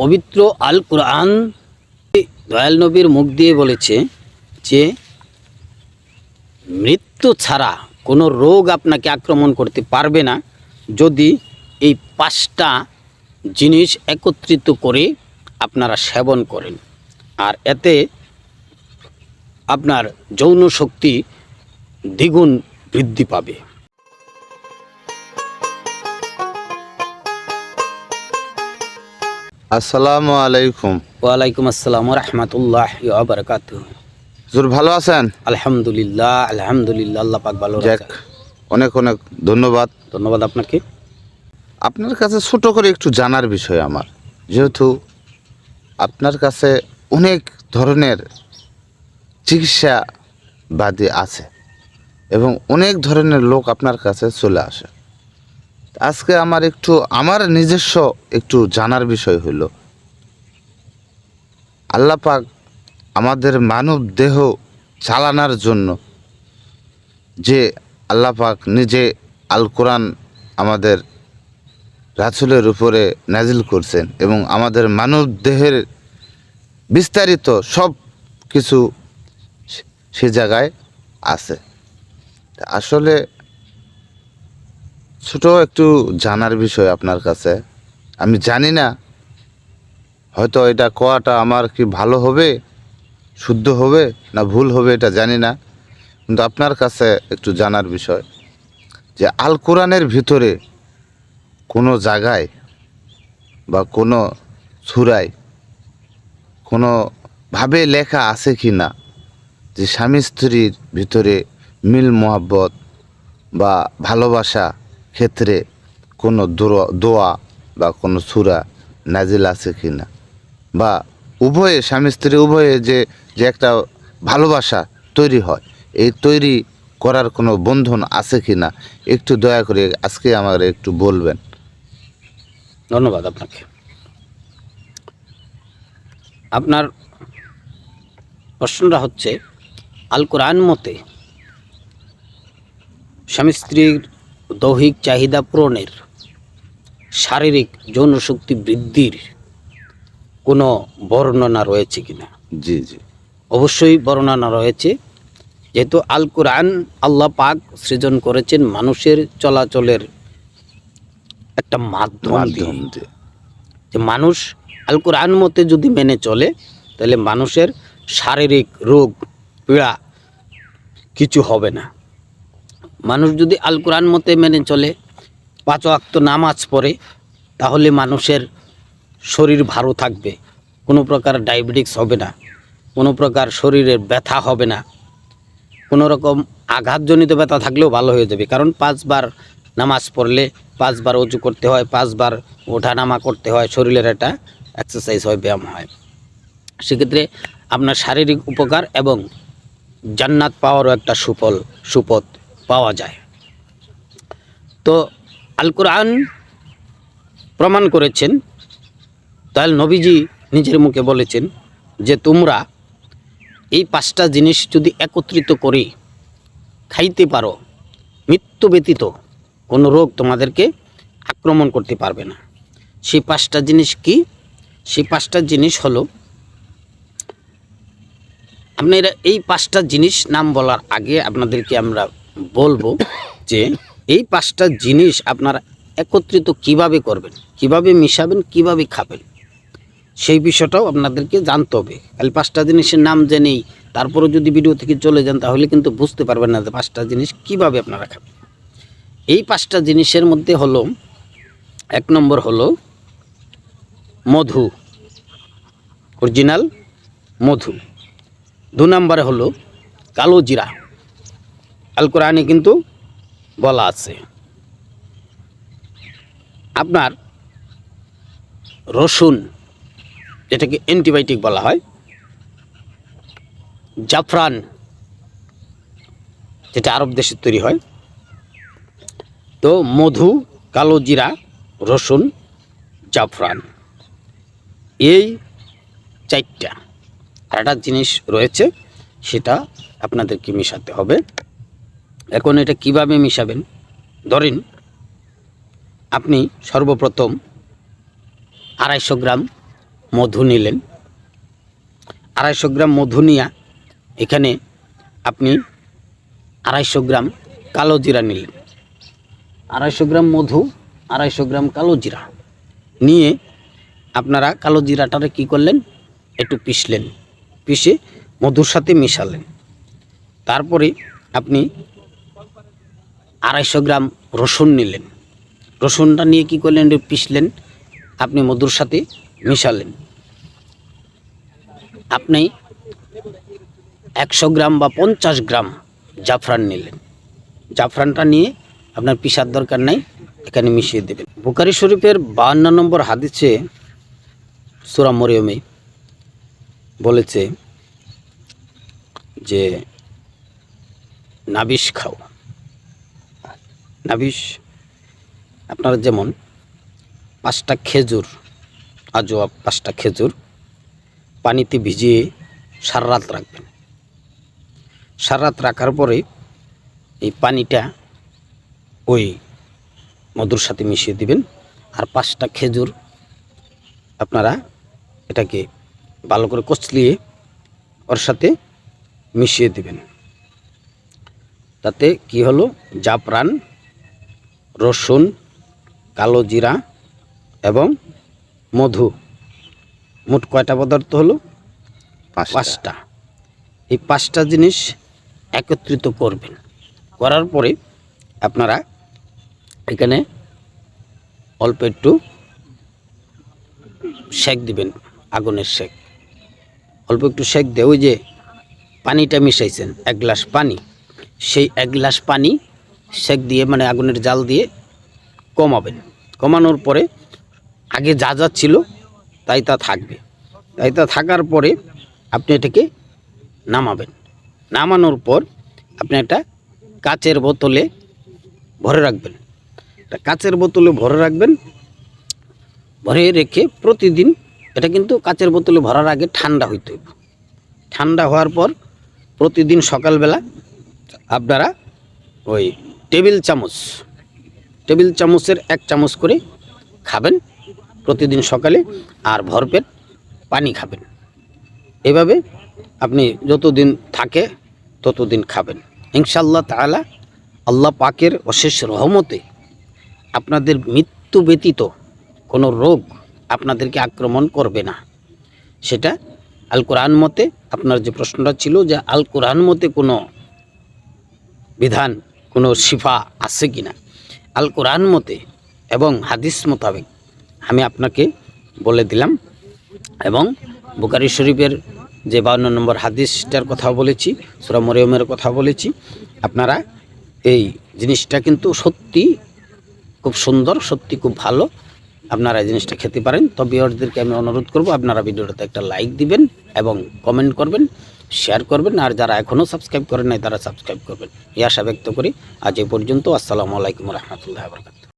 পবিত্র আল কোরআন দয়াল নবীর মুখ দিয়ে বলেছে যে, মৃত্যু ছাড়া কোনো রোগ আপনাকে আক্রমণ করতে পারবে না যদি এই পাঁচটা জিনিস একত্রিত করে আপনারা সেবন করেন। আর এতে আপনার যৌন শক্তি দ্বিগুণ বৃদ্ধি পাবে। আসসালামু আলাইকুম। ওয়ালাইকুম আসসালাম রহমতুল্লাহ বারকাত হুজুর ভালো আছেন? আলহামদুলিল্লাহ আলহামদুলিল্লাহ আল্লাহ পাক ভালো যাক অনেক অনেক ধন্যবাদ। ধন্যবাদ আপনাকে। আপনার কাছে ছোট করে একটু জানার বিষয় আমার। যেহেতু আপনার কাছে অনেক ধরনের চিকিৎসাবাদী আছে এবং অনেক ধরনের লোক আপনার কাছে চলে আসে। আজকে আমার একটু, আমার নিজস্ব একটু জানার বিষয় হইল। আল্লাহ পাক আমাদের মানব দেহ চালানোর জন্য যে আল্লাহ পাক নিজে আল কোরআন আমাদের রাসুলের উপরে নাজিল করছেন এবং আমাদের মানব দেহের বিস্তারিত সব কিছু সে জায়গায় আছে। আসলে ছোট একটু জানার বিষয় আপনার কাছে। আমি জানি না, হয়তো এটা কোয়াটা আমার কি ভালো হবে, শুদ্ধ হবে না ভুল হবে এটা জানি না। কিন্তু আপনার কাছে একটু জানার বিষয়, যে আল কোরআনের ভিতরে কোনো জায়গায় বা কোনো সুরায় কোনো ভাবে লেখা আছে কি না, যে স্বামী স্ত্রীর ভিতরে মিল মোহাব্বত বা ভালোবাসা ক্ষেত্রে কোনো দোয়া- বা কোনো সুরা নাজিল আছে কি না বা উভয়ে, স্বামী স্ত্রী উভয়ে যে যে একটা ভালোবাসা তৈরি হয়, এই তৈরি করার কোনো বন্ধন আছে কি না একটু দয়া করে আজকে আমার একটু বলবেন। ধন্যবাদ আপনাকে। আপনার প্রশ্নটা হচ্ছে আল কোরআন মতে স্বামী স্ত্রীর দৈহিক চাহিদা পূরণের শারীরিক যৌন শক্তি বৃদ্ধির কোনো বর্ণনা রয়েছে কিনা? জি জি। অবশ্যই বর্ণনা রয়েছে। যেহেতু আল কোরআন আল্লাহ পাক সৃজন করেছেন মানুষের চলাচলের একটা মাধ্যম। যে মানুষ আল কোরআন মতে যদি মেনে চলে তাহলে মানুষের শারীরিক রোগ পীড়া কিছু হবে না। মানুষ যদি আল কোরআন মতে মেনে চলে, পাঁচ ওয়াক্ত নামাজ পড়ে, তাহলে মানুষের শরীর ভালো থাকবে। কোনো প্রকার ডায়াবেটিক্স হবে না, কোনো প্রকার শরীরের ব্যথা হবে না। কোনো রকম আঘাতজনিত ব্যথা থাকলেও ভালো হয়ে যাবে। কারণ পাঁচবার নামাজ পড়লে, পাঁচবার উঁচু করতে হয়, পাঁচবার ওঠানামা করতে হয়, শরীরের একটা এক্সারসাইজ হয়, ব্যায়াম হয়। সেক্ষেত্রে আপনার শারীরিক উপকার এবং জান্নাত পাওয়ারও একটা সুফল, সুপথ। পাওয়া যায়। তো আল কোরআন প্রমাণ করেছেন, তাহলে নবীজি নিজের মুখে বলেছেন যে তোমরা এই পাঁচটা জিনিস যদি একত্রিত করে খাইতে পারো, মৃত্যু ব্যতীত কোনো রোগ তোমাদেরকে আক্রমণ করতে পারবে না। সেই পাঁচটা জিনিস কি? সেই পাঁচটা জিনিস হলো, আপনারা এই পাঁচটা জিনিস নাম বলার আগে আপনাদেরকে আমরা বলব যে এই পাঁচটা জিনিস আপনারা একত্রিত কীভাবে করবেন, কীভাবে মিশাবেন, কীভাবে খাবেন, সেই বিষয়টাও আপনাদেরকে জানতে হবে। খালি পাঁচটা জিনিসের নাম জেনেই তারপরে যদি ভিডিও থেকে চলে যান তাহলে কিন্তু বুঝতে পারবেন না যে পাঁচটা জিনিস কীভাবে আপনারা খাবেন। এই পাঁচটা জিনিসের মধ্যে হলো, এক নম্বর হলো মধু, অরিজিনাল মধু। দু নম্বরে হলো কালো জিরা। আল কোরআনে কিন্তু বলা আছে। আপনার রসুন, যেটাকে অ্যান্টিবায়োটিক বলা হয়, জাফরান, যেটা আরব দেশে তৈরি হয়, তো মধু, কালো জিরা, রসুন, জাফরান, এই চারটা একটা জিনিস রয়েছে, সেটা আপনাদেরকে মিশাতে হবে। এখন এটা কীভাবে মিশাবেন? ধরেন, আপনি সর্বপ্রথম আড়াইশো গ্রাম মধু নিলেন। আড়াইশো গ্রাম মধু নিয়া এখানে আপনি আড়াইশো গ্রাম কালো জিরা নিলেন। আড়াইশো গ্রাম মধু, আড়াইশো গ্রাম কালো জিরা নিয়ে আপনারা কালো জিরাটারে কি করলেন? একটু পিষলেন। পিষে মধুর সাথে মিশালেন। তারপরে আপনি আড়াইশো গ্রাম রসুন নিলেন। রসুনটা নিয়ে কি করলেন? একটু পিষলেন। আপনি মধুর সাথে মিশালেন। আপনি একশো গ্রাম বা পঞ্চাশ গ্রাম জাফরান নিলেন। জাফরানটা নিয়ে আপনার পিসার দরকার নাই, এখানে মিশিয়ে দেবেন। বুকারি শরীফের বাহান্ন নম্বর হাদিসে সুরা মরিয়মে বলেছে যে, নাবিশ খাও। নাবিশ, আপনার যেমন পাঁচটা খেজুর আজোয়া পাঁচটা খেজুর পানিতে ভিজিয়ে সারা রাত রাখবেন। সারা রাত রাখার পরে এই পানিটা ওই মধুর সাথে মিশিয়ে দিবেন আর পাঁচটা খেজুর আপনারা এটাকে ভালো করে কচলিয়ে ওর সাথে মিশিয়ে দিবেন। তাতে কি হলো? জাফরান রসুন কালো জিরা এবং মধু। মোট কয়টা পদার্থ হলো? পাঁচটা। এই পাঁচটা জিনিস একত্রিত করবেন। করার পরে আপনারা এখানে অল্প একটু সেক দিবেন আগুনের সেক অল্প একটু সেক দিয়ে ওই যে পানিটা মিশাইছেন এক গ্লাস পানি। সেই এক গ্লাস পানি সেক দিয়ে মানে আগুনের জাল দিয়ে কমাবেন। কমানোর পরে আগে যা যা ছিল তাই তা থাকবে। তাই তা থাকার পরে আপনি এটাকে নামাবেন। নামানোর পর আপনি একটা কাচের বোতলে ভরে রাখবেন। একটা কাচের বোতলে ভরে রাখবেন। ভরে রেখে প্রতিদিন এটা কিন্তু কাচের বোতলে ভরার আগে ঠান্ডা হইতে হইব। ঠান্ডা হওয়ার পর প্রতিদিন সকালবেলা আপনারা ওই টেবিল চামচ, টেবিল চামচের এক চামচ করে খাবেন প্রতিদিন সকালে আর ভরপেট পানি খাবেন। এভাবে আপনি যতদিন থাকে ততদিন খাবেন। ইনশাল্লাহ তাআলা আল্লাহ পাকের অশেষ রহমতে আপনাদের মৃত্যু ব্যতীত কোনো রোগ আপনাদেরকে আক্রমণ করবে না। সেটা আল কোরআন মতে, আপনার যে প্রশ্নটা ছিল যে আল কোরআন মতে কোনো বিধান কোনো শিফা আছে কি না? আল কোরআন মতে এবং হাদিস মোতাবেক আমি আপনাকে বলে দিলাম এবং বুকারি শরীফের যে বাউন্ন নম্বর হাদিসটার কথা বলেছি, সুরা মরিয়মের কথা বলেছি। আপনারা এই জিনিসটা কিন্তু সত্যি খুব সুন্দর, সত্যি খুব ভালো। আপনারা এই জিনিসটা খেতে পারেন। তো বিয়ারদেরকে আমি অনুরোধ করব, আপনারা ভিডিওটাতে একটা লাইক দিবেন এবং কমেন্ট করবেন শেয়ার করবেন, আর যারা এখনও সাবস্ক্রাইব করেন নাই, তারা সাবস্ক্রাইব করবেন। এই আশা ব্যক্ত করি আজ এ পর্যন্ত। আসসালামু আলাইকুম রহমতুল্লাহ বরকাত